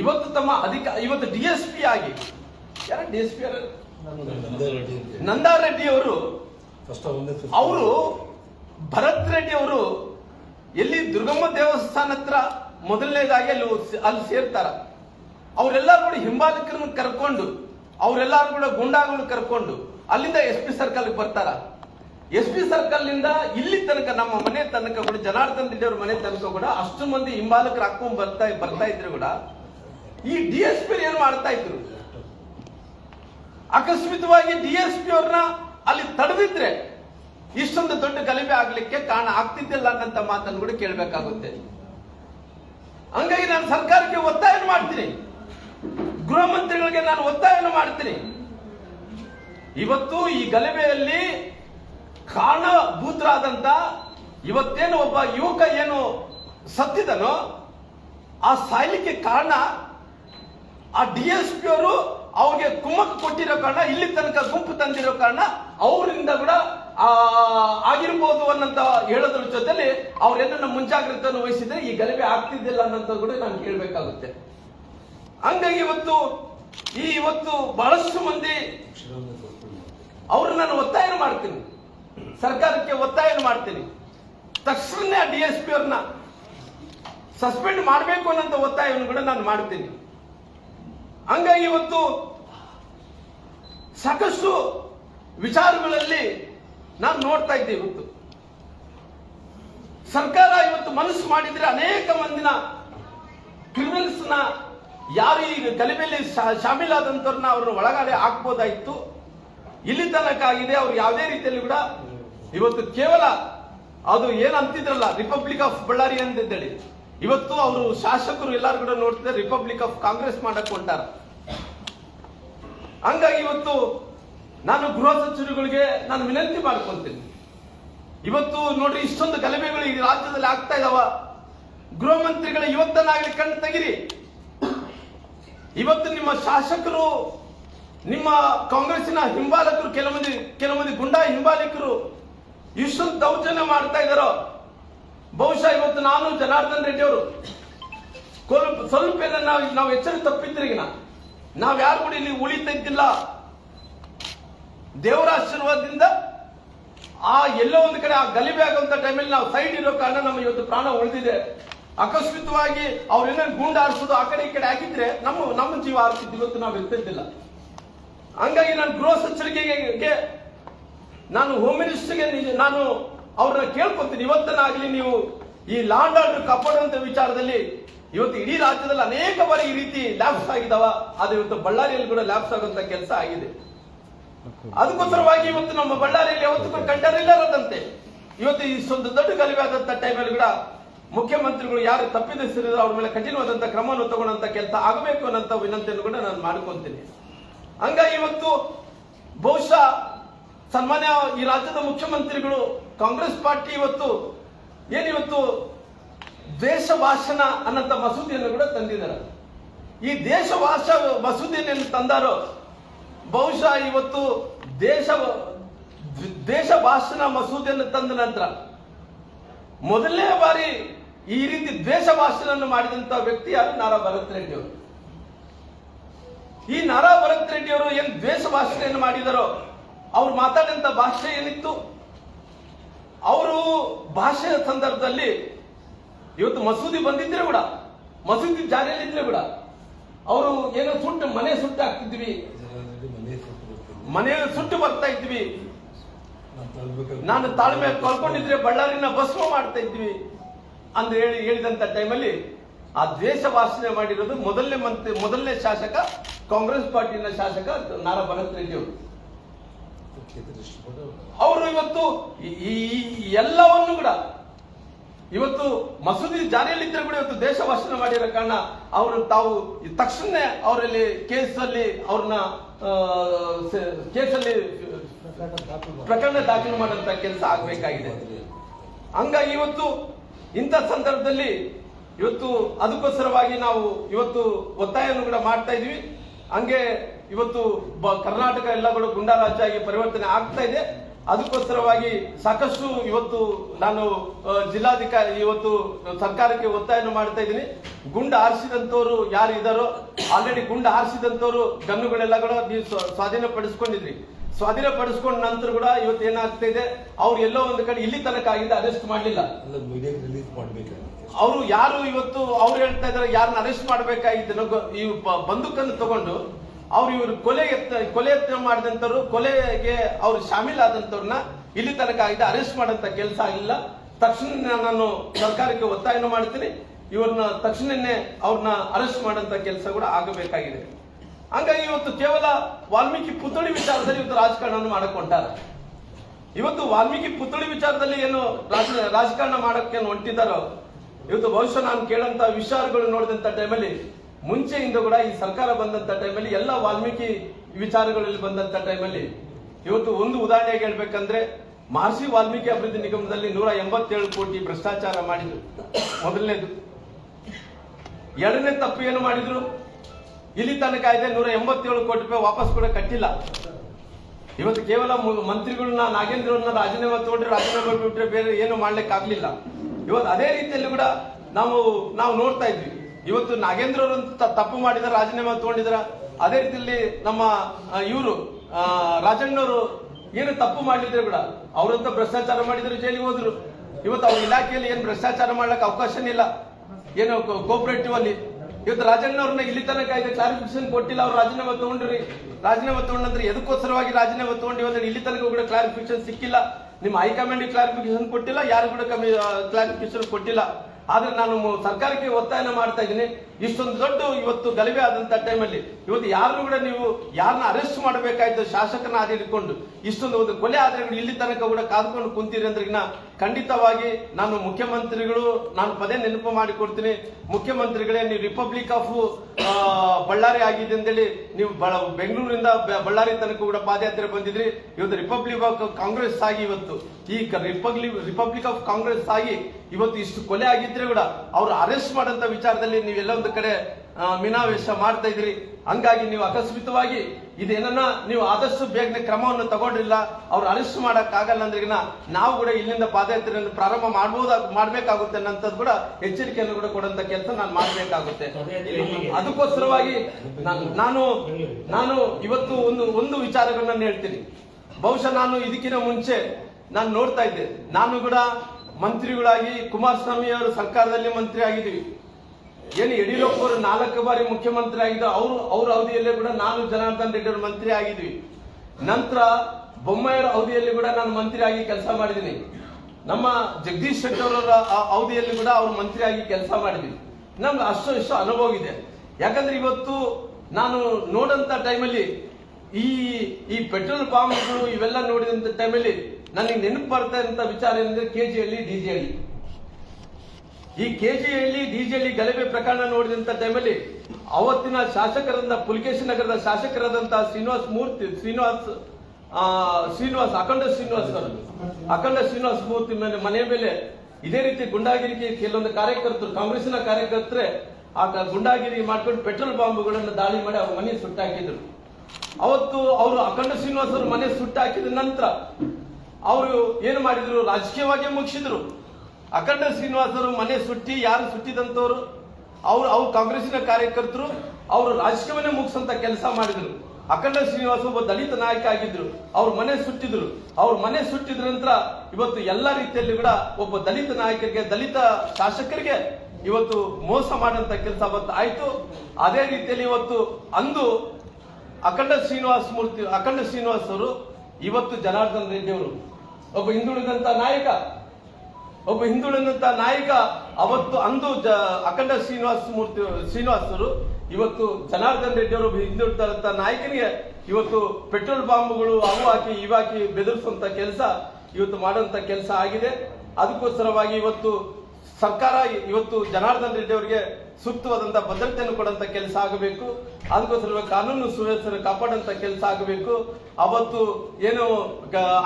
ಇವತ್ತು ತಮ್ಮ ಅಧಿಕ ಇವತ್ತು ಡಿ ಎಸ್ ಪಿ ಆಗಿ. ಯಾರ D S P Nanda Reddy ಅವರು. ಅವರು ಭರತ್ ರೆಡ್ಡಿ ಅವರು ಎಲ್ಲಿ ದುರ್ಗಮ್ಮ ದೇವಸ್ಥಾನ ಹತ್ರ ಮೊದಲನೇದಾಗಿ ಅಲ್ಲಿ ಅಲ್ಲಿ ಸೇರ್ತಾರ. ಅವರೆಲ್ಲರೂ ಕೂಡ ಹಿಂಬಾಲಕರನ್ನು ಕರ್ಕೊಂಡು ಅವರೆಲ್ಲರೂ ಕೂಡ ಗುಂಡಾಗಳು ಕರ್ಕೊಂಡು ಅಲ್ಲಿಂದ ಎಸ್ ಪಿ ಸರ್ಕಲ್ ಬರ್ತಾರ. ಎಸ್ ಪಿ ಸರ್ಕಲ್ನಿಂದ ಇಲ್ಲಿ ತನಕ ನಮ್ಮ ಮನೆ ತನಕ ಕೂಡ ಜನಾರ್ದನ್ ರೆಡ್ಡಿ ಅವ್ರ ಮನೆ ತನಕ ಕೂಡ ಅಷ್ಟು ಮಂದಿ ಹಿಂಬಾಲಕರು ಹಾಕೊಂಡ್ ಬರ್ತಾ ಬರ್ತಾ ಇದ್ರು ಕೂಡ ಈ ಡಿ ಎಸ್ ಪಿ ಏನು ಮಾಡ್ತಾ ಇದ್ರು? ಅಕಸ್ಮಿತವಾಗಿ ಡಿ ಎಸ್ ಪಿ ಅವ್ರನ್ನ ಅಲ್ಲಿ ತಡೆದಿದ್ರೆ ಇಷ್ಟೊಂದು ದೊಡ್ಡ ಗಲಭೆ ಆಗ್ಲಿಕ್ಕೆ ಕಾರಣ ಆಗ್ತಿದ್ದಿಲ್ಲ ಅನ್ನಂತ ಮಾತನ್ನು ಕೂಡ ಕೇಳಬೇಕಾಗುತ್ತೆ. ಹಂಗಾಗಿ ನಾನು ಸರ್ಕಾರಕ್ಕೆ ಒತ್ತಾಯ ಮಾಡ್ತೀನಿ. ಗೃಹ ಮಂತ್ರಿಗಳಿಗೆ ನಾನು ಒತ್ತಾಯ ಮಾಡ್ತೀನಿ. ಇವತ್ತು ಈ ಗಲಭೆಯಲ್ಲಿ ಕಾರಣಭೂತರಾದಂತ ಇವತ್ತೇನು ಒಬ್ಬ ಯುವಕ ಏನು ಸತ್ತಿದನೋ, ಆ ಸಾಯ್ಲಿಕ್ಕೆ ಕಾರಣ ಆ ಡಿ ಎಸ್ ಪಿ ಅವರು ಅವ್ರಿಗೆ ಕುಮಕ್ ಕೊಟ್ಟಿರೋ ಕಾರಣ, ಇಲ್ಲಿ ತನಕ ಗುಂಪು ತಂದಿರೋ ಕಾರಣ ಅವರಿಂದ ಕೂಡ ಆಗಿರ್ಬೋದು ಅನ್ನಂತ ಹೇಳೋದ್ರ ಜೊತೆಲಿ ಅವ್ರೇನನ್ನ ಮುಂಜಾಗ್ರತೆಯನ್ನು ವಹಿಸಿದ್ರೆ ಈ ಗಲಭೆ ಆಗ್ತಿದ್ದಿಲ್ಲ ಅನ್ನೋದು ಕೂಡ ನಾನು ಕೇಳಬೇಕಾಗುತ್ತೆ. ಹಂಗಾಗಿ ಇವತ್ತು ಈ ಇವತ್ತು ಬಹಳಷ್ಟು ಮಂದಿ ಅವ್ರನ್ನ ನಾನು ಒತ್ತಾಯ ಮಾಡ್ತೀನಿ. ಸರ್ಕಾರಕ್ಕೆ ಒತ್ತಾಯ ಮಾಡ್ತೀನಿ. ತಕ್ಷಣ ಡಿ ಎಸ್ ಪಿ ಅವ್ರನ್ನ ಸಸ್ಪೆಂಡ್ ಮಾಡಬೇಕು ಅನ್ನೋಂಥ ಒತ್ತಾಯವನ್ನು ಕೂಡ ನಾನು ಮಾಡ್ತೀನಿ. ಹಂಗಾಗಿ ಇವತ್ತು ಸಾಕಷ್ಟು ವಿಚಾರಗಳಲ್ಲಿ ನಾನು ನೋಡ್ತಾ ಇದ್ದೆ ಇವತ್ತು. ಸರ್ಕಾರ ಇವತ್ತು ಮನಸ್ಸು ಮಾಡಿದ್ರೆ ಅನೇಕ ಮಂದಿನ ಕ್ರಿಮಿನಲ್ಸ್ನ ಯಾರು ಈ ಗಲಭೆಯಲ್ಲಿ ಶಾಮೀಲಾದಂಥವ್ರನ್ನ ಅವ್ರನ್ನ ಒಳಗಡೆ ಹಾಕ್ಬೋದಾಯ್ತು. ಇಲ್ಲಿ ತನಕ ಆಗಿದೆ ಅವ್ರು ಯಾವುದೇ ರೀತಿಯಲ್ಲಿ ಕೂಡ ಇವತ್ತು ಕೇವಲ ಅದು ಏನಂತಿದ್ರಲ್ಲ ರಿಪಬ್ಲಿಕ್ ಆಫ್ ಬಳ್ಳಾರಿ ಅಂತಿದ್ದೇಳಿ ಇವತ್ತು ಅವರು ಶಾಸಕರು ಎಲ್ಲಾರು ಕೂಡ ನೋಡ್ತಿದ್ದಾರೆ ರಿಪಬ್ಲಿಕ್ ಆಫ್ ಕಾಂಗ್ರೆಸ್ ಮಾಡಕ್ ಹೊಂಟಾರ. ಹಂಗಾಗಿ ಇವತ್ತು ನಾನು ಗೃಹ ಸಚಿವರುಗಳಿಗೆ ನಾನು ವಿನಂತಿ ಮಾಡ್ಕೊಂತೀನಿ ಇವತ್ತು ನೋಡ್ರಿ, ಇಷ್ಟೊಂದು ಗಲಭೆಗಳು ಈ ರಾಜ್ಯದಲ್ಲಿ ಆಗ್ತಾ ಇದಾವ. ಗೃಹ ಮಂತ್ರಿಗಳ ಇವತ್ತನ್ನಾಗಲಿ ಕಣ್ಣು ತೆಗಿರಿ. ಇವತ್ತು ನಿಮ್ಮ ಶಾಸಕರು, ನಿಮ್ಮ ಕಾಂಗ್ರೆಸ್ಸಿನ ಹಿಂಬಾಲಕರು ಕೆಲವೊಂದು ಕೆಲವೊಂದು ಗುಂಡಾ ಹಿಂಬಾಲಕರು ಇಷ್ಟೊಂದು ದೌರ್ಜನ್ಯ ಮಾಡ್ತಾ ಇದಾರೋ ಬಹುಶಃ ಇವತ್ತು ನಾನು ಜನಾರ್ದನ್ ರೆಡ್ಡಿ ಅವರು ಸ್ವಲ್ಪ ನಾವು ನಾವು ಎಚ್ಚರ ತಪ್ಪಿದ್ರಿಗಿನ ನಾವ್ ಯಾರು ಕೂಡ ಇಲ್ಲಿ ಉಳಿತಿದ್ದಿಲ್ಲ ದೇವರ ಆಶೀರ್ವಾದದಿಂದ ಆ ಎಲ್ಲೋ ಒಂದು ಕಡೆ ಆ ಗಲಿಬೆ ಆಗುವಂತ ಟೈಮಲ್ಲಿ ನಾವು ಸೈಡ್ ಇರೋ ಕಾರಣ ನಮ್ಮ ಇವತ್ತು ಪ್ರಾಣ ಉಳಿದಿದೆ. ಅಕಸ್ಮಿತವಾಗಿ ಅವ್ರೇನೋ ಗುಂಡು ಆರಿಸೋದು ಆ ಕಡೆ ಈ ಕಡೆ ಹಾಕಿದ್ರೆ ನಮ್ಮ ನಮ್ಮ ಜೀವ ಆರಿಸಿದ್ದು ಇವತ್ತು ನಾವು ಇರ್ತಿದ್ದಿಲ್ಲ ಹಂಗಾಗಿ ನಾನು ಗೃಹ ಸಚಿವರಿಗೆ ನಾನು ಹೋಮ್ ಮಿನಿಸ್ಟರ್ಗೆ ನಾನು ಅವ್ರನ್ನ ಕೇಳ್ಕೊತೀನಿ. ಇವತ್ತನಾಗ್ಲಿ ನೀವು ಈ ಲ್ಯಾಂಡ್ ಆರ್ಡರ್ ಕಾಪಾಡುವಂತ ವಿಚಾರದಲ್ಲಿ ಇವತ್ತು ಇಡೀ ರಾಜ್ಯದಲ್ಲಿ ಅನೇಕ ಬಾರಿ ಈ ರೀತಿ ಲ್ಯಾಬ್ಸ್ ಆಗಿದಾವ. ಅದು ಇವತ್ತು ಬಳ್ಳಾರಿಯಲ್ಲಿ ಕೂಡ ಲ್ಯಾಬ್ಸ್ ಆಗುವಂತ ಕೆಲಸ ಆಗಿದೆ. ಅದಕ್ಕೋಸ್ಕರವಾಗಿ ಇವತ್ತು ನಮ್ಮ ಬಳ್ಳಾರಿಯಲ್ಲಿ ಯಾವತ್ತೂ ಕೂಡ ಕಂಡರಿಲ್ಲದಂತೆ ಇವತ್ತು ಇಷ್ಟೊಂದು ದೊಡ್ಡ ಗಲಭೆ ಆದಂತ ಟೈಮಲ್ಲಿ ಕೂಡ ಮುಖ್ಯಮಂತ್ರಿಗಳು ಯಾರು ತಪ್ಪಿದಿಸಿದ್ರು ಅವ್ರ ಮೇಲೆ ಕಠಿಣವಾದಂತ ಕ್ರಮವನ್ನು ತಗೊಳ್ಳೋಂತ ಕೆಲಸ ಆಗಬೇಕು ಅನ್ನೋಂತ ವಿನಂತಿಯನ್ನು ಕೂಡ ನಾನು ಮಾಡ್ಕೊಂತೀನಿ. ಹಂಗಾಗಿ ಇವತ್ತು ಬಹುಶಃ ಸನ್ಮಾನ್ಯ ಈ ರಾಜ್ಯದ ಮುಖ್ಯಮಂತ್ರಿಗಳು ಕಾಂಗ್ರೆಸ್ ಪಾರ್ಟಿ ಇವತ್ತು ಏನಿವತ್ತು ದೇಶ ಭಾಷಣ ಅನ್ನಂತ ಮಸೂದೆಯನ್ನು ಕೂಡ ತಂದಿದ್ದಾರೆ. ಈ ದೇಶ ಭಾಷ ಮಸೂದೆಯನ್ನು ತಂದಾರೋ, ಬಹುಶಃ ಇವತ್ತು ದೇಶ ದೇಶ ಭಾಷಣ ಮಸೂದೆಯನ್ನು ತಂದ ನಂತರ ಮೊದಲನೇ ಬಾರಿ ಈ ರೀತಿ ದ್ವೇಷ ಭಾಷಣವನ್ನು ಮಾಡಿದಂತ ವ್ಯಕ್ತಿ ಯಾರು? ನಾರಾ ಭರತ್ ರೆಡ್ಡಿ ಅವರು. ಈ ನಾರಾ ಭರತ್ ರೆಡ್ಡಿ ಅವರು ಏನ್ ದ್ವೇಷ ಭಾಷಣೆಯನ್ನು ಮಾಡಿದಾರೋ, ಅವ್ರು ಮಾತಾಡಿದಂತ ಭಾಷೆ ಏನಿತ್ತು? ಭಾಷೆಯ ಸಂದರ್ಭದಲ್ಲಿ ಇವತ್ತು ಮಸೂದಿ ಬಂದಿದ್ರೆ ಕೂಡ ಮಸೂದಿ ಜಾರಿಯಲ್ಲಿದ್ರೆ ಕೂಡ ಅವರು ಏನೋ ಸುಟ್ಟು ಮನೆ ಸುಟ್ಟು ಹಾಕ್ತಿದ್ವಿ ಮನೆ ಸುಟ್ಟು ಬರ್ತಾ ಇದ್ವಿ. ನಾನು ತಾಳ್ಮೆ ಕಳ್ಕೊಂಡಿದ್ರೆ ಬಳ್ಳಾರಿನ ಭಸ್ಮ ಮಾಡ್ತಾ ಇದ್ವಿ ಅಂತ ಹೇಳಿ ಹೇಳಿದಂತ ಟೈಮಲ್ಲಿ ಆ ದ್ವೇಷ ಭಾಷಣ ಮಾಡಿರೋದು ಮೊದಲನೇ ಮಂತ್ರಿ ಮೊದಲನೇ ಶಾಸಕ ಕಾಂಗ್ರೆಸ್ ಪಾರ್ಟಿನ ಶಾಸಕ ನಾರಾ ಭರತ್ ರೆಡ್ಡಿ ಅವರು. ಅವರು ಇವತ್ತು ಈ- ಎಲ್ಲವನ್ನು ಕೂಡ ಇವತ್ತು ಮಸೂದಿ ಜಾರಿಯಲ್ಲಿದ್ದರೂ ಕೂಡ ಇವತ್ತು ದೇಶ ಭಾಷಣ ಮಾಡಿರೋ ಕಾರಣ ಅವರು ತಾವು ತಕ್ಷಣ ಅವರಲ್ಲಿ ಕೇಸಲ್ಲಿ ಅವ್ರನ್ನ ಕೇಸಲ್ಲಿ ಪ್ರಕರಣ ದಾಖಲು ಮಾಡುವಂತ ಕೆಲಸ ಆಗಬೇಕಾಗಿದೆ. ಹಂಗಾಗಿ ಇವತ್ತು ಇಂಥ ಸಂದರ್ಭದಲ್ಲಿ ಇವತ್ತು ಅದಕ್ಕೋಸ್ಕರವಾಗಿ ನಾವು ಇವತ್ತು ಒತ್ತಾಯವನ್ನು ಕೂಡ ಮಾಡ್ತಾ ಇದೀವಿ ಹಂಗೆ ಇವತ್ತು ಕರ್ನಾಟಕ ಎಲ್ಲ ಕೂಡ ಗುಂಡಾ ರಾಜ್ಯ ಆಗಿ ಪರಿವರ್ತನೆ ಆಗ್ತಾ ಇದೆ. ಅದಕ್ಕೋಸ್ಕರವಾಗಿ ಸಾಕಷ್ಟು ಇವತ್ತು ನಾನು ಜಿಲ್ಲಾಧಿಕಾರಿ ಇವತ್ತು ಸರ್ಕಾರಕ್ಕೆ ಒತ್ತಾಯವನ್ನು ಮಾಡ್ತಾ ಇದ್ದೀನಿ. ಗುಂಡು ಹಾರಿಸಿದಂತವ್ರು ಯಾರು ಇದಾರೋ ಆಲ್ರೆಡಿ ಗುಂಡು ಹಾರಿಸಿದಂತವ್ರು ಗನ್ನುಗಳೆಲ್ಲ ಕೂಡ ನೀವು ಸ್ವ- ಸ್ವಾಧೀನಪಡಿಸ್ಕೊಂಡಿದ್ರಿ ಸ್ವಾಧೀನಪಡಿಸ್ಕೊಂಡ ನಂತರ ಕೂಡ ಇವತ್ತು ಏನಾಗ್ತಾ ಇದೆ? ಅವ್ರು ಎಲ್ಲೋ ಒಂದು ಕಡೆ ಇಲ್ಲಿ ತನಕ ಆಗಿದ್ದ ಅರೆಸ್ಟ್ ಮಾಡಲಿಲ್ಲ. ಅವರು ಯಾರು ಇವತ್ತು ಅವ್ರು ಹೇಳ್ತಾ ಇದಾರೆ ಯಾರನ್ನ ಅರೆಸ್ಟ್ ಮಾಡಬೇಕಾಗಿತ್ತು ಈ ಬಂದೂಕನ್ನು ತಗೊಂಡು ಅವ್ರು ಇವರು ಕೊಲೆ ಯತ್ನ ಕೊಲೆ ಯತ್ನ ಮಾಡಿದಂಥವ್ರು ಕೊಲೆಗೆ ಅವ್ರು ಶಾಮೀಲಾದಂತವ್ರನ್ನ ಇಲ್ಲಿ ತನಕ ಆಗಿದೆ ಅರೆಸ್ಟ್ ಮಾಡಂತ ಕೆಲಸ ಆಗಿಲ್ಲ. ತಕ್ಷಣ ನಾನು ಸರ್ಕಾರಕ್ಕೆ ಒತ್ತಾಯನ ಮಾಡ್ತೀನಿ. ಇವ್ರನ್ನ ತಕ್ಷಣನೇ ಅವ್ರನ್ನ ಅರೆಸ್ಟ್ ಮಾಡಂತ ಕೆಲಸ ಕೂಡ ಆಗಬೇಕಾಗಿದೆ. ಹಂಗಾಗಿ ಇವತ್ತು ಕೇವಲ ವಾಲ್ಮೀಕಿ ಪುತ್ಥಳಿ ವಿಚಾರದಲ್ಲಿ ಇವತ್ತು ರಾಜಕಾರಣ ಮಾಡಕ್ ಹೊಂಟಾರ ಇವತ್ತು ವಾಲ್ಮೀಕಿ ಪುತ್ಥಳಿ ವಿಚಾರದಲ್ಲಿ ಏನು ರಾಜ- ರಾಜಕಾರಣ ಮಾಡಕ್ಕೆ ಹೊಂಟಿದ್ದಾರೋ, ಇವತ್ತು ಬಹುಶಃ ನಾನು ಕೇಳಂತ ವಿಚಾರಗಳು ನೋಡಿದಂತ ಟೈಮಲ್ಲಿ ಮುಂಚೆಯಿಂದ ಕೂಡ ಈ ಸರ್ಕಾರ ಬಂದಂತ ಟೈಮಲ್ಲಿ ಎಲ್ಲ ವಾಲ್ಮೀಕಿ ವಿಚಾರಗಳಲ್ಲಿ ಬಂದಂತ ಟೈಮಲ್ಲಿ ಇವತ್ತು ಒಂದು ಉದಾಹರಣೆಗೆ ಹೇಳ್ಬೇಕಂದ್ರೆ, ಮಹರ್ಷಿ ವಾಲ್ಮೀಕಿ ಅಭಿವೃದ್ಧಿ ನಿಗಮದಲ್ಲಿ ನೂರ ಎಂಬತ್ತೇಳು ಕೋಟಿ ಭ್ರಷ್ಟಾಚಾರ ಮಾಡಿದ್ರು. ಮೊದಲನೇದು. ಎರಡನೇ ತಪ್ಪು ಏನು ಮಾಡಿದ್ರು? ಇಲ್ಲಿ ತನಕ ಇದೆ ನೂರ ಎಂಬತ್ತೇಳು ಕೋಟಿ ರೂಪಾಯಿ ವಾಪಸ್ ಕೂಡ ಕಟ್ಟಿಲ್ಲ. ಇವತ್ತು ಕೇವಲ ಮಂತ್ರಿಗಳನ್ನ ನಾಗೇಂದ್ರವ್ರನ್ನ ರಾಜೀನಾಮೆ ತಗೊಂಡ್ರೆ ರಾಜೀನಾಮೆ ಬಿಟ್ಟರೆ ಬೇರೆ ಏನು ಮಾಡ್ಲಿಕ್ಕೆ ಆಗ್ಲಿಲ್ಲ ಇವತ್ತು ಅದೇ ರೀತಿಯಲ್ಲಿ ಕೂಡ ನಾವು ನಾವು ನೋಡ್ತಾ ಇದ್ವಿ. ಇವತ್ತು ನಾಗೇಂದ್ರವರು ತಪ್ಪು ಮಾಡಿದ ರಾಜೀನಾಮೆ ತಗೊಂಡಿದ್ರ. ಅದೇ ರೀತಿಯಲ್ಲಿ ನಮ್ಮ ಇವರು ರಾಜಣ್ಣವರು ಏನು ತಪ್ಪು ಮಾಡಿದ್ರು ಕೂಡ ಅವರಂತ ಭ್ರಷ್ಟಾಚಾರ ಮಾಡಿದ್ರು, ಜೈಲಿಗೆ ಹೋದ್ರು. ಇವತ್ತು ಅವ್ರ ಇಲಾಖೆಯಲ್ಲಿ ಏನು ಭ್ರಷ್ಟಾಚಾರ ಮಾಡ್ಲಿಕ್ಕೆ ಅವಕಾಶನೇ ಇಲ್ಲ. ಏನು ಕೋಪರೇಟಿವ್ ಅಲ್ಲಿ ಇವತ್ತು ರಾಜಣ್ಣವ್ರನ್ನ ಇಲ್ಲಿ ತನಕ ಇದೆ ಕ್ಲಾರಿಫಿಕೇಶನ್ ಕೊಟ್ಟಿಲ್ಲ, ಅವ್ರು ರಾಜೀನಾಮೆ ತಗೊಂಡ್ರಿ. ರಾಜೀನಾಮೆ ತಗೊಂಡ್ರಿ ಎದಕ್ಕೋಸ್ಕರವಾಗಿ ರಾಜೀನಾಮೆ ತಗೊಂಡು ಇವತ್ತು ಇಲ್ಲಿ ತನಕ ಕೂಡ ಕ್ಲಾರಿಫಿಕೇಶನ್ ಸಿಕ್ಕಿಲ್ಲ. ನಿಮ್ಮ ಹೈಕಮಾಂಡ್ ಕ್ಲಾರಿಫಿಕೇಶನ್ ಕೊಟ್ಟಿಲ್ಲ, ಯಾರು ಕೂಡ ಕಮ್ಮಿ ಕ್ಲಾರಿಫಿಕೇಶನ್ ಕೊಟ್ಟಿಲ್ಲ. ಆದ್ರೆ ನಾನು ಸರ್ಕಾರಕ್ಕೆ ಒತ್ತಾಯನ ಮಾಡ್ತಾ ಇದ್ದೀನಿ. ಇಷ್ಟೊಂದು ದೊಡ್ಡ ಇವತ್ತು ಗಲಭೆ ಆದಂತ ಟೈಮಲ್ಲಿ ಇವತ್ತು ಯಾರನ್ನು ಕೂಡ ನೀವು ಯಾರನ್ನ ಅರೆಸ್ಟ್ ಮಾಡಬೇಕಾಯ್ತು ಶಾಸಕನ ಹಿಡ್ಕೊಂಡು, ಇಷ್ಟೊಂದು ಒಂದು ಕೊಲೆ ಆದ್ರೆ ಇಲ್ಲಿ ತನಕ ಕೂಡ ಕಾದುಕೊಂಡು ಕುಂತೀರಿ ಅಂದ್ರೆ ಖಂಡಿತವಾಗಿ ನಾನು ಮುಖ್ಯಮಂತ್ರಿಗಳು, ನಾನು ಪದೇ ನೆನಪು ಮಾಡಿಕೊಡ್ತೀನಿ, ಮುಖ್ಯಮಂತ್ರಿಗಳೇ, ನೀವು ರಿಪಬ್ಲಿಕ್ ಆಫ್ ಬಳ್ಳಾರಿ ಆಗಿದೆ ಅಂತೇಳಿ ನೀವು ಬೆಂಗಳೂರಿಂದ ಬಳ್ಳಾರಿ ತನಕ ಕೂಡ ಪಾದಯಾತ್ರೆ ಬಂದಿದ್ರಿ. ಇವತ್ತು ರಿಪಬ್ಲಿಕ್ ಆಫ್ ಕಾಂಗ್ರೆಸ್ ಆಗಿ ಇವತ್ತು, ಈ ರಿಪಬ್ಲಿಕ್ ರಿಪಬ್ಲಿಕ್ ಆಫ್ ಕಾಂಗ್ರೆಸ್ ಆಗಿ ಇವತ್ತು ಇಷ್ಟು ಕೊಲೆ ಆಗಿದ್ರೆ ಕೂಡ ಅವ್ರು ಅರೆಸ್ಟ್ ಮಾಡಂತ ವಿಚಾರದಲ್ಲಿ ನೀವೆಲ್ಲ ಒಂದು ಕಡೆ ಮೀನಾವೇಶ ಮಾಡ್ತಾ ಇದ್ರಿ. ಹಂಗಾಗಿ ನೀವು ಅಕಸ್ಮಿತವಾಗಿ ಇದೇನನ್ನ ನೀವು ಆದಷ್ಟು ಬೇಗನೆ ಕ್ರಮವನ್ನು ತಗೊಂಡಿಲ್ಲ ಅವ್ರು ಅರೆಸ್ಟ್ ಮಾಡಕ್ ಆಗಲ್ಲ ಅಂದ್ರೆ ನಾವು ಕೂಡ ಇಲ್ಲಿಂದ ಪಾದಯಾತ್ರೆಯನ್ನು ಪ್ರಾರಂಭ ಮಾಡಬಹುದು ಮಾಡ್ಬೇಕಾಗುತ್ತೆ ಅನ್ನೋದ್ ಕೂಡ ಎಚ್ಚರಿಕೆಯನ್ನು ಕೂಡ ಕೊಡುವಂತ ಕೆಲಸ ನಾನು ಮಾಡ್ಬೇಕಾಗುತ್ತೆ. ಅದಕ್ಕೋಸ್ಕರವಾಗಿ ನಾನು ನಾನು ಇವತ್ತು ಒಂದು ಒಂದು ವಿಚಾರಗಳನ್ನ ಹೇಳ್ತೀನಿ. ಬಹುಶಃ ನಾನು ಇದಕ್ಕಿಂತ ಮುಂಚೆ ನಾನು ನೋಡ್ತಾ ಇದ್ದೆ. ನಾನು ಕೂಡ ಮಂತ್ರಿಗಳಾಗಿ ಕುಮಾರಸ್ವಾಮಿ ಅವರು ಸರ್ಕಾರದಲ್ಲಿ ಮಂತ್ರಿ ಆಗಿದ್ದೀವಿ ಏನು ಯಡಿಯೂರಪ್ಪ ಅವರು ನಾಲ್ಕು ಬಾರಿ ಮುಖ್ಯಮಂತ್ರಿ ಆಗಿದ್ದು ಅವರು ಅವ್ರ ಅವಧಿಯಲ್ಲೇ ಕೂಡ ನಾನು ಜನಾರ್ದನ್ ರೆಡ್ಡಿ ಅವರು ಮಂತ್ರಿ ಆಗಿದ್ವಿ. ನಂತರ ಬೊಮ್ಮಾಯಿಯವರ ಅವಧಿಯಲ್ಲಿ ಕೂಡ ನಾನು ಮಂತ್ರಿ ಆಗಿ ಕೆಲಸ ಮಾಡಿದ್ದೀನಿ. ನಮ್ಮ ಜಗದೀಶ್ ಶೆಟ್ಟರ್ ಅವರ ಅವಧಿಯಲ್ಲಿ ಕೂಡ ಅವರು ಮಂತ್ರಿ ಆಗಿ ಕೆಲಸ ಮಾಡಿದ್ವಿ. ನಮ್ಗೆ ಅಷ್ಟು ಇಷ್ಟು ಅನುಭವ ಇದೆ. ಯಾಕಂದ್ರೆ ಇವತ್ತು ನಾನು ನೋಡಂತ ಟೈಮಲ್ಲಿ ಈ ಈ ಪೆಟ್ರೋಲ್ ಬಾಂಬ್ಗಳು ಇವೆಲ್ಲ ನೋಡಿದಂತ ಟೈಮಲ್ಲಿ ನನಗೆ ನೆನಪು ಬರ್ತಾ ಇರುವಂತ ವಿಚಾರ ಏನಂದ್ರೆ K G Halli, D G Halli. ಈ ಕೆಜಿಯಲ್ಲಿ ಡಿಜಿಹಳ್ಳಿ ಗಲಭೆ ಪ್ರಕರಣ ನೋಡಿದಂತ ಟೈಮಲ್ಲಿ ಅವತ್ತಿನ ಶಾಸಕರಾದ ಪುಲಕೇಶಿ ನಗರದ ಶಾಸಕರಾದಂತಹ ಶ್ರೀನಿವಾಸ್ ಮೂರ್ತಿ, ಶ್ರೀನಿವಾಸ್ ಶ್ರೀನಿವಾಸ್, ಅಖಂಡ ಶ್ರೀನಿವಾಸ್ ಅವರು ಅಖಂಡ ಶ್ರೀನಿವಾಸ್ ಮೂರ್ತಿ ಮೇಲೆ ಮನೆ ಮೇಲೆ ಇದೇ ರೀತಿ ಗುಂಡಾಗಿರಿಗೆ ಕೆಲವೊಂದು ಕಾರ್ಯಕರ್ತರು ಕಾಂಗ್ರೆಸ್ನ ಕಾರ್ಯಕರ್ತರೆ ಆ ಗುಂಡಾಗಿರಿ ಮಾಡ್ಕೊಂಡು ಪೆಟ್ರೋಲ್ ಬಾಂಬ್ಗಳನ್ನು ದಾಳಿ ಮಾಡಿ ಅವ್ರ ಮನೆ ಸುಟ್ಟಾಕಿದ್ರು. ಅವತ್ತು ಅವರು ಅಖಂಡ ಶ್ರೀನಿವಾಸ್ ಮನೆ ಸುಟ್ಟಾಕಿದ ನಂತರ ಅವರು ಏನು ಮಾಡಿದ್ರು? ರಾಜಕೀಯವಾಗಿ ಮುಗಿಸಿದ್ರು. ಅಖಂಡ ಶ್ರೀನಿವಾಸರು ಮನೆ ಸುಟ್ಟಿ ಯಾರು ಸುಟ್ಟಿದಂತವ್ರು ಅವ್ರು ಅವ್ರು ಕಾಂಗ್ರೆಸ್ಸಿನ ಕಾರ್ಯಕರ್ತರು, ಅವರು ರಾಜಕೀಯವನ್ನೇ ಮುಗಿಸಂತ ಕೆಲಸ ಮಾಡಿದ್ರು. ಅಖಂಡ ಶ್ರೀನಿವಾಸ ಒಬ್ಬ ದಲಿತ ನಾಯಕ ಆಗಿದ್ರು. ಅವ್ರ ಮನೆ ಸುಟ್ಟಿದ್ರು ಅವ್ರ ಮನೆ ಸುಟ್ಟಿದ ನಂತರ ಇವತ್ತು ಎಲ್ಲ ರೀತಿಯಲ್ಲಿ ಕೂಡ ಒಬ್ಬ ದಲಿತ ನಾಯಕರಿಗೆ, ದಲಿತ ಶಾಸಕರಿಗೆ ಇವತ್ತು ಮೋಸ ಮಾಡಂತ ಕೆಲಸ ಅವತ್ತು ಆಯ್ತು. ಅದೇ ರೀತಿಯಲ್ಲಿ ಇವತ್ತು ಅಂದು ಅಖಂಡ ಶ್ರೀನಿವಾಸ್ ಮೂರ್ತಿ ಅಖಂಡ ಶ್ರೀನಿವಾಸ್ ಅವರು ಇವತ್ತು ಜನಾರ್ದನ್ ರೆಡ್ಡಿ ಅವರು ಒಬ್ಬ ಹಿಂದುಳಿದಂತ ನಾಯಕ. ಒಬ್ಬ ಹಿಂದುಳಿದಂತ ನಾಯಕ, ಅವತ್ತು ಅಂದು ಅಖಂಡ ಶ್ರೀನಿವಾಸ್ ಮೂರ್ತಿ, ಶ್ರೀನಿವಾಸರು, ಇವತ್ತು ಜನಾರ್ದನ್ ರೆಡ್ಡಿ ಅವರು ಹಿಂದುಳಿದಂತ ನಾಯಕನಿಗೆ ಇವತ್ತು ಪೆಟ್ರೋಲ್ ಬಾಂಬ್ಗಳು ಅವು ಹಾಕಿ ಇವಾಕಿ ಬೆದರಿಸುವಂತ ಕೆಲಸ ಇವತ್ತು ಮಾಡುವಂತ ಕೆಲಸ ಆಗಿದೆ. ಅದಕ್ಕೋಸ್ಕರವಾಗಿ ಇವತ್ತು ಸರ್ಕಾರ ಇವತ್ತು ಜನಾರ್ದನ್ ರೆಡ್ಡಿ ಅವರಿಗೆ ಸೂಕ್ತವಾದಂತ ಭದ್ರತೆಯನ್ನು ಕೊಡುವಂತ ಕೆಲಸ ಆಗಬೇಕು. ಅದಕ್ಕೋಸ್ಕರ ಕಾನೂನು ಸುವ್ಯವಸ್ಥೆಯನ್ನು ಕಾಪಾಡುವಂತ ಕೆಲಸ ಆಗಬೇಕು. ಅವತ್ತು ಏನು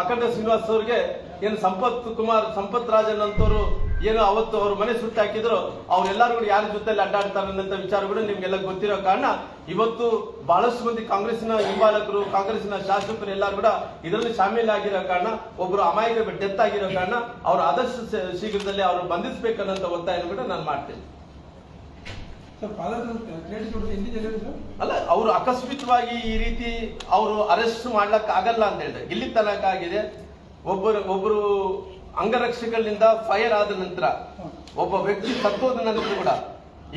ಅಖಂಡ ಶ್ರೀನಿವಾಸ್ ಅವರಿಗೆ ಏನು ಸಂಪತ್ ಕುಮಾರ್ ಸಂಪತ್ ರಾಜನ್ ಅಂತವರು ಏನು ಅವತ್ತು ಅವ್ರ ಮನೆ ಸುತ್ತ ಹಾಕಿದ್ರು ಅವ್ರೆಲ್ಲರೂ ಕೂಡ ಯಾರ ಜೊತೆಲಿ ಅಡ್ಡಾಡ್ತಾರೆ ಅನ್ನೋ ವಿಚಾರ ಕೂಡ ನಿಮ್ಗೆಲ್ಲ ಗೊತ್ತಿರೋ ಕಾರಣ ಇವತ್ತು ಬಹಳಷ್ಟು ಮಂದಿ ಕಾಂಗ್ರೆಸ್ನ ಹಿಂಬಾಲಕರು ಕಾಂಗ್ರೆಸ್ನ ಶಾಸಕರು ಎಲ್ಲರೂ ಕೂಡ ಇದರಲ್ಲಿ ಶಾಮೀಲಾಗಿರೋ ಕಾರಣ ಒಬ್ರು ಅಮಾಯಕ ಡೆತ್ ಆಗಿರೋ ಕಾರಣ ಅವ್ರು ಆದಷ್ಟು ಶೀಘ್ರದಲ್ಲಿ ಅವ್ರು ಬಂಧಿಸಬೇಕನ್ನೋ ಒತ್ತಾಯ ಕೂಡ ನಾನು ಮಾಡ್ತೇನೆ. ಅಲ್ಲ ಅವರು ಅಕಸ್ಮಿತವಾಗಿ ಈ ರೀತಿ ಅವರು ಅರೆಸ್ಟ್ ಮಾಡ್ಲಕ್ ಆಗಲ್ಲ ಅಂತ ಹೇಳಿದ್ರೆ ಇಲ್ಲಿ ತನಕ ಆಗಿದೆ ಒಬ್ಬರು ಒಬ್ಬರು ಅಂಗರಕ್ಷಕರಿಂದ ಫೈರ್ ಆದ ನಂತರ ಒಬ್ಬ ವ್ಯಕ್ತಿ ಸತ್ತೋದ ನಂತರ ಕೂಡ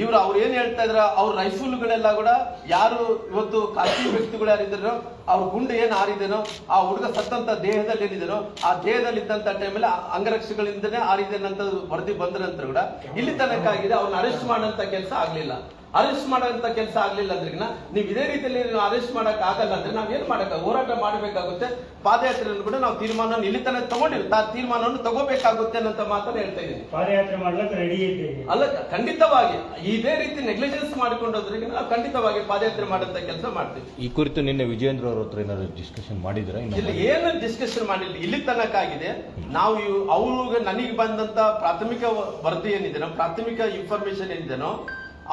ಇವರು ಅವ್ರು ಏನ್ ಹೇಳ್ತಾ ಇದ್ರ, ಅವ್ರ ರೈಫಲ್ಗಳೆಲ್ಲ ಕೂಡ ಯಾರು ಇವತ್ತು ಖಾಸಗಿ ವ್ಯಕ್ತಿಗಳು ಯಾರಿದ್ದಾರೋ, ಅವ್ರ ಗುಂಡು ಏನ್ ಆರಿದೇನೋ, ಆ ಹುಡುಗ ಸತ್ತಂತ ದೇಹದಲ್ಲಿ ಏನಿದೇನೋ, ಆ ದೇಹದಲ್ಲಿ ಇದ್ದಂತ ಟೈಮಲ್ಲಿ ಅಂಗರಕ್ಷಕಗಳಿಂದನೇ ಆರಿದೇನಂತ ವರದಿ ಬಂದ ನಂತರ ಕೂಡ ಇಲ್ಲಿ ತನಕ ಆಗಿದೆ ಅವ್ರನ್ನ ಅರೆಸ್ಟ್ ಮಾಡಂತ ಕೆಲಸ ಆಗ್ಲಿಲ್ಲ. ಅರೆಸ್ಟ್ ಮಾಡೋಂಥ ಕೆಲಸ ಆಗ್ಲಿಲ್ಲ ಅಂದ್ರೆ ನೀವು ಇದೇ ರೀತಿಯಲ್ಲಿ ನೀವು ಅರೆಸ್ಟ್ ಮಾಡಕ್ ಆಗಲ್ಲ ಅಂದ್ರೆ ನಾವ್ ಏನ್ ಮಾಡಕ್ ಹೋರಾಟ ಮಾಡಬೇಕಾಗುತ್ತೆ. ಪಾದಯಾತ್ರೆಯನ್ನು ಕೂಡ ನಾವು ತೀರ್ಮಾನ ಇಲ್ಲಿ ತನಕ ತಗೊಂಡಿವಿ ಆ ತೀರ್ಮಾನವನ್ನು ತಗೋಬೇಕಾಗುತ್ತೆ ಅನ್ನೋ ಮಾತ್ರ ಹೇಳ್ತಾ ಇದ್ದೀನಿ. ಪಾದಯಾತ್ರೆ ಮಾಡ್ಲಿಕ್ಕೆ ರೆಡಿ ಇದ್ದೀವಿ. ಅಲ್ಲ ಖಂಡಿತವಾಗಿ. ಇದೇ ರೀತಿ ನೆಗ್ಲಿಜೆನ್ಸ್ ಮಾಡಿಕೊಂಡೋದ್ರಿಗೆ ನಾವು ಖಂಡಿತವಾಗಿ ಪಾದಯಾತ್ರೆ ಮಾಡಂತ ಕೆಲಸ ಮಾಡ್ತೀವಿ. ಈ ಕುರಿತು ನಿನ್ನೆ ವಿಜೇಂದ್ರ ಅವ್ರ ಹತ್ರ ಏನಾದ್ರು ಡಿಸ್ಕಷನ್ ಮಾಡಿದ್ರ? ಇಲ್ಲಿ ಏನು ಡಿಸ್ಕಷನ್ ಮಾಡಿಲ್ಲ. ಇಲ್ಲಿ ತನಕ ಆಗಿದೆ ನಾವು ಇವ್- ಅವ್ರಿಗೆ ನನಗೆ ಬಂದಂತ ಪ್ರಾಥಮಿಕ ವರದಿ ಏನಿದೆನೋ ಪ್ರಾಥಮಿಕ ಇನ್ಫಾರ್ಮೇಶನ್ ಏನಿದೆನೋ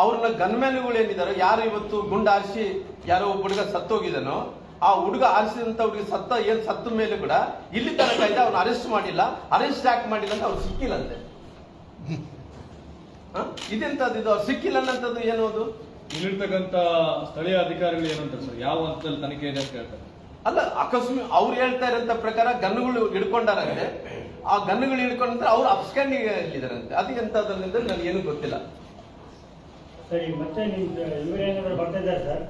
ಅವ್ರನ್ನ ಗನ್ಮ್ಯಾನ್ಗಳು ಏನಿದಾರೋ ಯಾರು ಇವತ್ತು ಗುಂಡ ಆರಿಸಿ ಯಾರೋ ಒಬ್ಬ ಹುಡುಗ ಸತ್ತೋಗಿದನೋ ಆ ಹುಡುಗ ಆರಿಸಿದಂತ ಹುಡುಗ ಸತ್ತ ಏನ್ ಸತ್ತ ಮೇಲೆ ಕೂಡ ಇಲ್ಲಿ ತನಕ ಇದೆ ಅವ್ನು ಅರೆಸ್ಟ್ ಮಾಡಿಲ್ಲ. ಅರೆಸ್ಟ್ ಯಾಕೆ ಮಾಡಿಲ್ಲ ಅಂತ ಅವ್ರು ಸಿಕ್ಕಿಲ್ಲಂತೆ? ಇದೆಂತದ್ದು ಇದು? ಅವ್ರು ಸಿಕ್ಕಿಲ್ಲ ಅನ್ನಂಥದ್ದು ಏನು ಅದು? ಇಲ್ಲಿರ್ತಕ್ಕಂಥ ಸ್ಥಳೀಯ ಅಧಿಕಾರಿಗಳು ಏನಂತಾರೆ ಸರ್? ಯಾವ ಹಂತದಲ್ಲಿ ತನಿಖೆ ಇದೆ ಅಂತ ಹೇಳ್ತಾರೆ? ಅಲ್ಲ ಅಕಸ್ಮಾತ್ ಅವ್ರು ಹೇಳ್ತಾ ಇರೋಂತ ಪ್ರಕಾರ ಗನ್ನುಗಳು ಹಿಡ್ಕೊಂಡಾರಂತೆ. ಆ ಗನ್ನುಗಳು ಹಿಡ್ಕೊಂಡ್ರೆ ಅವ್ರು ಅಪ್ಸ್ಕ್ಯಾಂಡಿಂಗ್ ಇದ್ದಾರಂತೆ ಅದು ಎಂತದ್ರಿಂದ ನನಗೇನು ಗೊತ್ತಿಲ್ಲ. ಸರಿ ಮತ್ತೆ ನಿಮ್ಮ ಇವ್ರು ಏನಾದ್ರು ಬರ್ತಾ ಇದ್ದಾರೆ ಸರ್.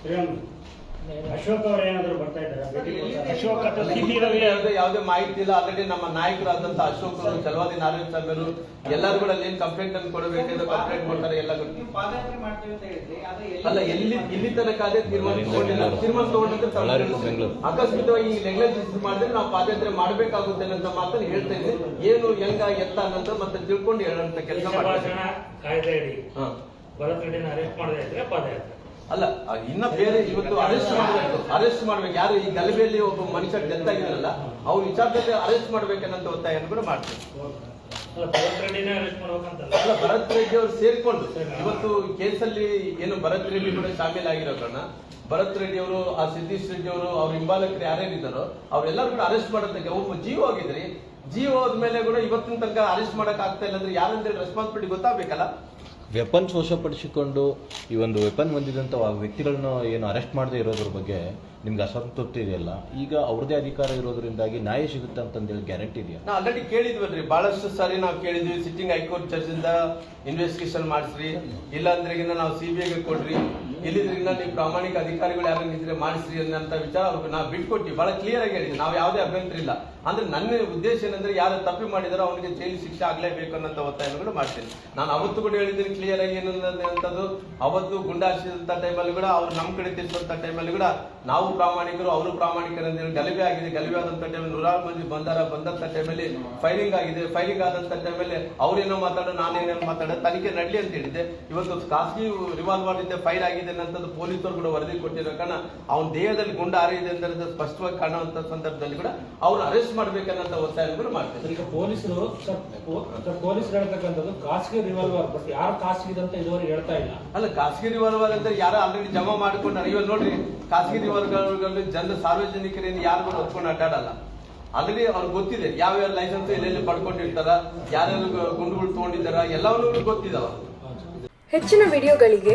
ಶ್ರೀರಾಮ್ ಅಶೋಕ್ ಅವರು ಏನಾದ್ರು ಬರ್ತಾ ಇದ್ದಾರೆ? ಅಶೋಕ್ ಯಾವುದೇ ಮಾಹಿತಿ ಇಲ್ಲ. ಆಲ್ರೆಡಿ ನಮ್ಮ ನಾಯಕರಾದಂತ ಅಶೋಕ್ ಅವರು ಚಲವಾದಿ ನಾರಾಯಣ ಸ್ವಾಮಿಯವರು ಎಲ್ಲರೂ ಕೂಡ ಅಲ್ಲಿ ಏನ್ ಕಂಪ್ಲೇಂಟ್ ಅನ್ನು ಕೊಡಬೇಕಿದ್ರೆ ಕಂಪ್ಲೇಂಟ್ ಕೊಡ್ತಾರೆ ಎಲ್ಲ ಅಲ್ಲ ಎಲ್ಲಿ ಇಲ್ಲಿ ತನಕ ಅದೇ ತೀರ್ಮಾನ ತಗೊಂಡಿಲ್ಲ. ತೀರ್ಮಾನ ತಗೊಂಡ್ರೆ. ಅಕಸ್ಮಿತವಾಗಿ ಈ ನೆಗ್ಲೆಕ್ಟ್ ಮಾಡಿದ್ರೆ ನಾವು ಪಾದಯಾತ್ರೆ ಮಾಡಬೇಕಾಗುತ್ತೆ ಅಂತ ಮಾತನ್ನು ಹೇಳ್ತಾ ಇದ್ದೆ ಏನು ಹೆಂಗ ಎತ್ತ ಅನ್ನೋದು ಮತ್ತೆ ತಿಳ್ಕೊಂಡು ಹೇಳಂತ ಕೆಲಸ ಮಾಡ್ತಾರೆ ಕಾಯ್ದೆ ರೆಡ್ಡಿನ ಅರೆಸ್ಟ್ ಮಾಡದೇ ಇದ್ರೆ ಪಾದಯಾತ್ರೆ. ಅಲ್ಲ ಇನ್ನ ಬೇರೆ ಇವತ್ತು ಅರೆಸ್ಟ್ ಮಾಡಬೇಕು. ಅರೆಸ್ಟ್ ಮಾಡ್ಬೇಕು. ಯಾರು ಈ ಗಲಭೆಯಲ್ಲಿ ಒಬ್ಬ ಮನುಷ್ಯ ಡೆತ್ ಆಗಿರಲ್ಲ ಅವ್ರ ವಿಚಾರದಲ್ಲಿ ಅರೆಸ್ಟ್ ಮಾಡ್ಬೇಕನ್ನಂತ ಒತ್ತಾಯವನ್ನು ಕೂಡ ಮಾಡ್ತೀವಿ ಭರತ್ ಅಲ್ಲ ಭರತ್ ರೆಡ್ಡಿ ಅವರು ಸೇರ್ಕೊಂಡು ಇವತ್ತು ಕೇಸಲ್ಲಿ ಏನು ಭರತ್ ರೆಡ್ಡಿ ಕೂಡ ಶಾಮೀಲಾಗಿರೋ ಕಾರಣ ಭರತ್ ರೆಡ್ಡಿ ಅವರು ಆ ಸಿದ್ದೇಶ್ ರೆಡ್ಡಿ ಅವರು ಅವ್ರ ಹಿಂಬಾಲಕರು ಯಾರೇನಿದ್ದಾರೋ ಅವ್ರೆಲ್ಲರೂ ಕೂಡ ಅರೆಸ್ಟ್ ಮಾಡೋದಕ್ಕೆ ಒಬ್ಬ ಜೀವ ಆಗಿದ್ರಿ. ಜೀವ ಹೋದ್ಮೇಲೆ ಕೂಡ ಇವತ್ತಿನ ತನಕ ಅರೆಸ್ಟ್ ಮಾಡಕ್ ಆಗ್ತಾ ಇಲ್ಲ ಅಂದ್ರೆ ಯಾರಂದ್ರೆ ರೆಸ್ಪಾನ್ಸಿಬಿಲಿಟಿ ಗೊತ್ತಾಗಬೇಕಲ್ಲ? ವೆಪನ್ಸ್ ವಶಪಡಿಸಿಕೊಂಡು ಈ ಒಂದು ವೆಪನ್ ಹೊಂದಿದಂಥ ವ್ಯಕ್ತಿಗಳನ್ನ ಏನು ಅರೆಸ್ಟ್ ಮಾಡದೇ ಇರೋದ್ರ ಬಗ್ಗೆ ನಿಮ್ಗೆ ಅಸಂತೃಪ್ತಿ ಇದೆಯಲ್ಲ? ಈಗ ಅವ್ರದೇ ಅಧಿಕಾರ ಇರೋದ್ರಿಂದಾಗಿ ನ್ಯಾಯ ಸಿಗುತ್ತೆ ಅಂತಂದೇಳಿ ಗ್ಯಾರಂಟಿ ಇದೆಯಾ? ನಾ ಆಲ್ರೆಡಿ ಕೇಳಿದ್ವಲ್ರಿ. ಬಹಳಷ್ಟು ಸಾರಿ ನಾವು ಕೇಳಿದ್ವಿ. ಸಿಟ್ಟಿಂಗ್ ಹೈಕೋರ್ಟ್ ಜಡ್ಜಿಂದ ಇನ್ವೆಸ್ಟಿಗೇಷನ್ ಮಾಡಿಸ್ರಿ. ಇಲ್ಲ ಅಂದ್ರೆಗಿನ ನಾವು ಸಿ ಬಿ ಐಗೆ ಕೊಡ್ರಿ. ಇಲ್ಲಿದ್ರಿಂದ ನೀವು ಪ್ರಾಮಾಣಿಕ ಅಧಿಕಾರಿಗಳು ಯಾರು ಇದ್ರೆ ಮಾಡಿಸ್ರಿ ಅನ್ನಂತ ವಿಚಾರ ಅವ್ರಿಗೆ ನಾವು ಬಿಟ್ಕೊಟ್ಟಿ ಬಹಳ ಕ್ಲಿಯರ್ ಆಗಿ ಹೇಳಿದ್ವಿ. ನಾವು ಯಾವುದೇ ಅಭ್ಯಂತರ ಇಲ್ಲ. ಅಂದ್ರೆ ನನ್ನ ಉದ್ದೇಶ ಏನಂದ್ರೆ ಯಾರು ತಪ್ಪಿ ಮಾಡಿದಾರೋ ಅವನಿಗೆ ಜೈಲು ಶಿಕ್ಷೆ ಆಗ್ಲೇಬೇಕು ಅನ್ನೋ ಒತ್ತಾಯಗಳು ಮಾಡ್ತೀನಿ. ನಾನು ಅವತ್ತು ಕೂಡ ಹೇಳಿದ್ದೀನಿ ಕ್ಲಿಯರ್ ಆಗಿ ಏನಂತದ್ದು ಅವತ್ತು ಗುಂಡಾರಿಸಿದಂಥ ಟೈಮಲ್ಲಿ ಕೂಡ ಅವ್ರು ನಮ್ಮ ಕಡೆ ತಿರ್ಸುವಂತ ಟೈಮಲ್ಲಿ ಕೂಡ ನಾವು ಪ್ರಾಮಾಣಿಕರು, ಅವರು ಪ್ರಾಮಾಣಿಕರು ಅಂತ ಗಲಭೆ ಆಗಿದೆ. ಗಲಭೆ ಆದಂತ ಟೈಮಲ್ಲಿ ನೂರಾರು ಮಂದಿ ಬಂದಾರ, ಬಂದಂತ ಟೈಮಲ್ಲಿ ಫೈರಿಂಗ್ ಆಗಿದೆ. ಫೈರಿಂಗ್ ಆದಂತ ಟೈಮಲ್ಲಿ ಅವ್ರೇನೋ ಮಾತಾಡೋ, ನಾನೇನೋ ಮಾತಾಡೋ, ತನಿಖೆ ನಡ್ಲಿ ಅಂತ ಹೇಳಿದ್ದೆ. ಇವತ್ತು ಖಾಸಗಿ ರಿವಾಲ್ವರ್ ಇಂದ ಫೈರ್ ಆಗಿದೆ. ಅನ್ನೋದು ಪೊಲೀಸರು ಕೂಡ ವರದಿ ಕೊಟ್ಟಿರೋ ಕಾರಣ ಅವನ ದೇಹದಲ್ಲಿ ಗುಂಡ ಹಾರಿದೆ ಅಂತ ಸ್ಪಷ್ಟವಾಗಿ ಕಾಣುವಂತ ಸಂದರ್ಭದಲ್ಲಿ ಕೂಡ ಅವ್ರು ಅರೆಸ್ಟ್ ಮಾಡ್ಬೇಕನ್ನಂತ ಒತ್ತಾಯ ಕೂಡ ಮಾಡ್ತಾರೆ. ಈಗ ಪೊಲೀಸರು ಪೊಲೀಸರು ಹೇಳ್ತಕ್ಕಂಥದ್ದು ಖಾಸಗಿ ರಿವಾಲ್ವರ್ ಬಟ್ ಯಾರು ಖಾಸಗಿ ಅಂತ ಇದುವರೆಗೆ ಹೇಳ್ತಾ ಇಲ್ಲ. ಅಲ್ಲ ಖಾಸಗಿ ರಿವಾಲ್ವರ್ ಅಂದ್ರೆ ಯಾರು ಆಲ್ರೆಡಿ ಜಮಾ ಮಾಡ್ಕೊಂಡಾರೆ ಇವಾಗ ನೋಡ್ರಿ ಖಾಸಗಿ ರಿವಾಲ್ವರ್ಗಳು ಜನ ಸಾರ್ವಜನಿಕರೇನು ಯಾರು ಕೂಡ ಒಪ್ಕೊಂಡು ಅಡ್ಡಾಡಲ್ಲ. ಆಲ್ರೆಡಿ ಅವ್ರಿಗೆ ಗೊತ್ತಿದೆ ಯಾವ ಯಾವ ಲೈಸೆನ್ಸ್ ಎಲ್ಲೆಲ್ಲಿ ಪಡ್ಕೊಂಡಿರ್ತಾರ ಯಾರ್ಯಾರು ಗುಂಡುಗಳು ತಗೊಂಡಿದ್ದಾರ ಎಲ್ಲವನ್ನೂ ಗೊತ್ತಿದಾವ ಹೆಚ್ಚಿನ ವಿಡಿಯೋಗಳಿಗೆ